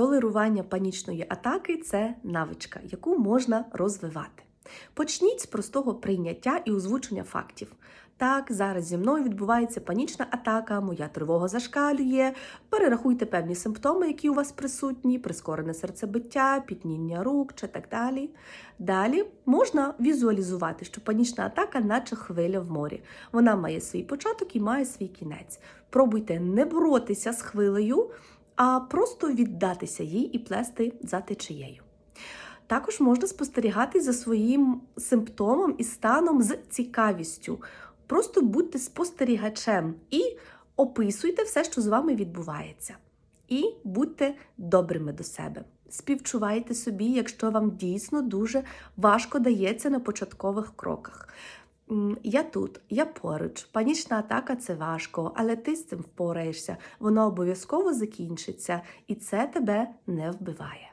Толерування панічної атаки це навичка, яку можна розвивати. Почніть з простого прийняття і озвучення фактів. Так, зараз зі мною відбувається панічна атака, моя тривога зашкалює. Перерахуйте певні симптоми, які у вас присутні, прискорене серцебиття, пітніння рук чи так далі. Далі можна візуалізувати, що панічна атака, наче хвиля в морі. Вона має свій початок і має свій кінець. Пробуйте не боротися з хвилею, а просто віддатися їй і плести за течією. Також можна спостерігати за своїм симптомом і станом з цікавістю. Просто будьте спостерігачем і описуйте все, що з вами відбувається. І будьте добрими до себе. Співчувайте собі, якщо вам дійсно дуже важко дається на початкових кроках. Я тут, я поруч. Панічна атака це важко, але ти з цим впораєшся. Воно обов'язково закінчиться, і це тебе не вбиває.